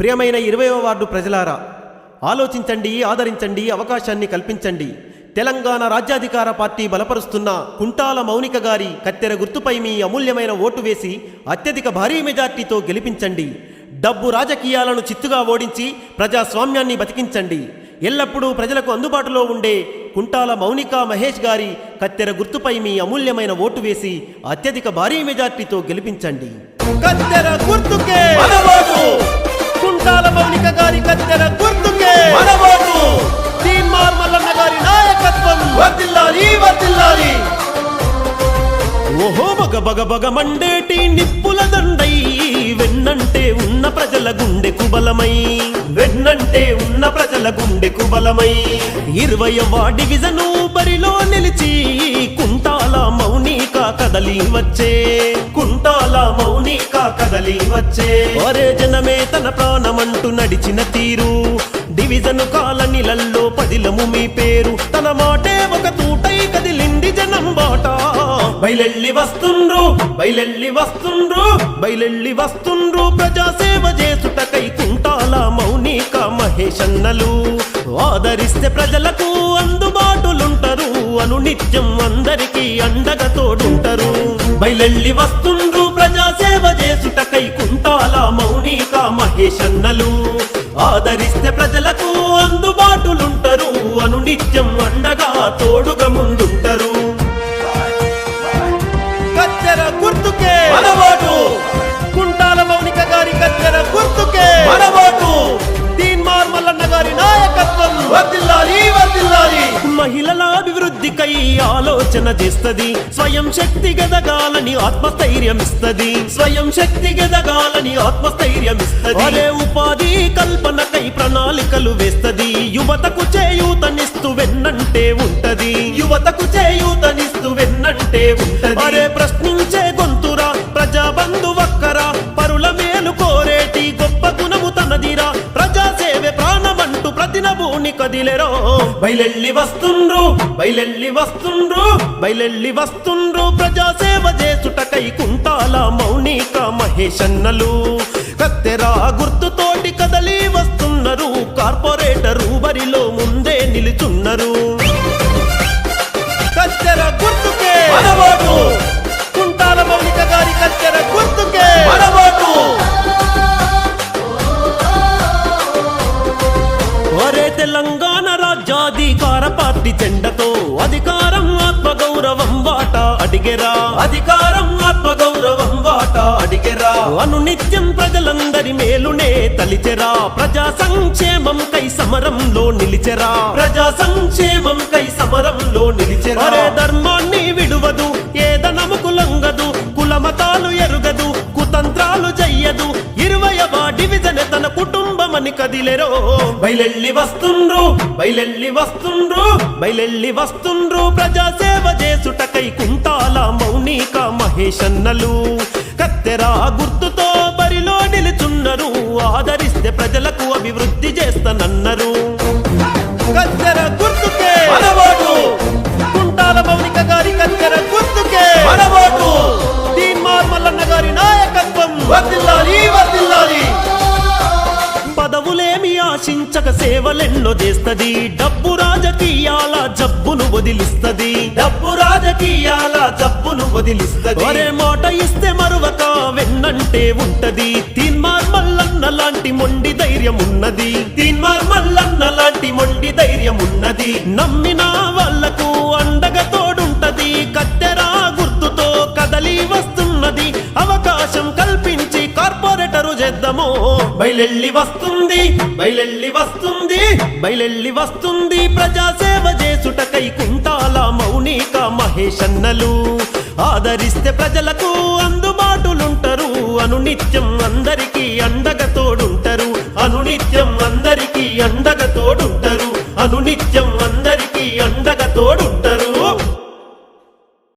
ప్రియమైన ఇరవయవ వార్డు ప్రజలారా ఆలోచించండి ఆదరించండి అవకాశాన్ని కల్పించండి. తెలంగాణ రాజ్యాధికార పార్టీ బలపరుస్తున్న కుంటాల మౌనిక గారి కత్తెర గుర్తుపై మీ అమూల్యమైన ఓటు వేసి అత్యధిక భారీ మెజార్టీతో గెలిపించండి. డబ్బు రాజకీయాలను చిత్తుగా ఓడించి ప్రజాస్వామ్యాన్ని బతికించండి. ఎల్లప్పుడూ ప్రజలకు అందుబాటులో ఉండే కుంటాల మౌనిక మహేష్ గారి కత్తెర గుర్తుపై మీ అమూల్యమైన ఓటు వేసి అత్యధిక భారీ మెజార్టీతో గెలిపించండి. కత్తెర గుర్తుకే! కుంటాల మౌనిక గారి కత్తెర గుర్తుకే మనవాడు తీన్మార్ మల్లన్న గారి నాయకత్వం. వర్దిల్లాలి వర్దిల్లాలి. ఓహో బగ బగ బగ మండేటి నిప్పుల దండై. వెన్నంటే ఉన్న ప్రజల గుండెకు బలమై వెన్నంటే ఉన్న ప్రజల గుండెకు బలమై ఇరవయవ డివిజను బరిలో నిలిచి కుంటాల మౌనిక కదలి వచ్చే. మౌనిక కదలి వచ్చే. ఒరే జనమే తన ప్రాణమంటూ నడిచిన తీరు. డివిజను కాలనీలల్లో పదిలము మీ పేరు. తన మాటే ఒక తూటై కదిలింది జనం బాట. బయలెళ్ళి వస్తుండ్రు బయలెళ్ళి వస్తుండ్రు బయలెళ్ళి వస్తుండ్రు. ప్రజాసేవ చేసుటకై కుంటాల మౌనిక మహేషన్నలు. ఆదరిస్తే ప్రజలకు అందుబాటులుంటారు. అను నిత్యం అందరికీ అండగా తోడుంటారు. బయలెళ్ళి వస్తుండ్రు మౌనిక మహేషన్నలు ఆదరిస్తే ప్రజలకు అందుబాటులుంటారు. అను నిత్యం అండగా తోడుగా ముందు చేస్తది స్వయం శక్తి గదగాలని ఆత్మస్థైర్యం ఇస్తది స్వయం శక్తి గదగాలని ఆత్మస్థైర్యం ఇస్తది అదే ఉపాధి కల్పనకై ప్రణాళికలు వేస్తది. యువతకు చేయూతనిస్తూ వెన్నంటే ఉంటది. యువతకు చేయూతనిస్తూ వెన్నంటే ఉంటది. అరే ప్రశ్న కదిలెరో బయలెళ్ళి వస్తుండ్రు బయలెళ్ళి వస్తుండ్రు బయలెళ్ళి వస్తుండ్రు. ప్రజాసేవ చేసుటకై కుంటాల మౌనిక మహేషన్నలు. కత్తెరా గుర్తుతో తెలంగాణ రాజ్యాధికార పార్టీ చెండతో అధికారం ఆత్మ గౌరవం వాట అడిగెరా? అధికారం ఆత్మ గౌరవం వాట అడిగెరా? అను నిత్యం ప్రజలందరి మేలునే తలిచెరా? ప్రజా సంక్షేమం కై సమరంలో నిలిచెరా? ప్రజా సంక్షేమం కై సమరంలో నిలిచెరా? ధర్మాన్ని విడువదు ఏదనముకు లొంగదు కులమతాలు ఎరుగదు కుతంత్రాలు జయ్యదు ఇరవయవ డివిజన్ తన కుటుంబమని కదిలెరో. బయలెళ్ళి వస్తుండ్రు బయలెళ్ళి వస్తుండ్రు బయలెళ్ళి వస్తుండ్రు. ప్రజాసేవ చేసుటకై కుంటాల మౌనిక మహేషన్నలు. కత్తెరా గుర్తుతో బరిలో నిలుచున్నరు ఆదరిస్తే ప్రజలకు అభివృద్ధి చేస్తానన్నారు. పదవులేమి ఆశించక సేవలెన్నో చేస్తది? డబ్బు రాజకీయాల జబ్బును వదిలిస్తది. డబ్బు రాజకీయాల జబ్బును వదిలిస్తది. ఒరే మాట ఇస్తే మరువక వెన్నంటే ఉంటది. తీన్మార్ మల్లన్న లాంటి మొండి ధైర్యం ఉన్నది. తీన్మార్ మల్లన్న లాంటి మొండి ధైర్యం ఉన్నది. నమ్మిన వాళ్ళకు అండగా కార్పొరేటరు బయలెళ్ళి వస్తుంది బయలెళ్ళి వస్తుంది బయలెళ్ళి వస్తుంది. ప్రజాసేవ చేసుటకై కుంటాల మౌనిక మహేషన్నలు. ఆదరిస్తే ప్రజలకు అందుబాటులుంటారు. అనునిత్యం అందరికీ అండగా తోడుంటారు. అనునిత్యం అందరికీ అండగా తోడుంటారు. అనునిత్యం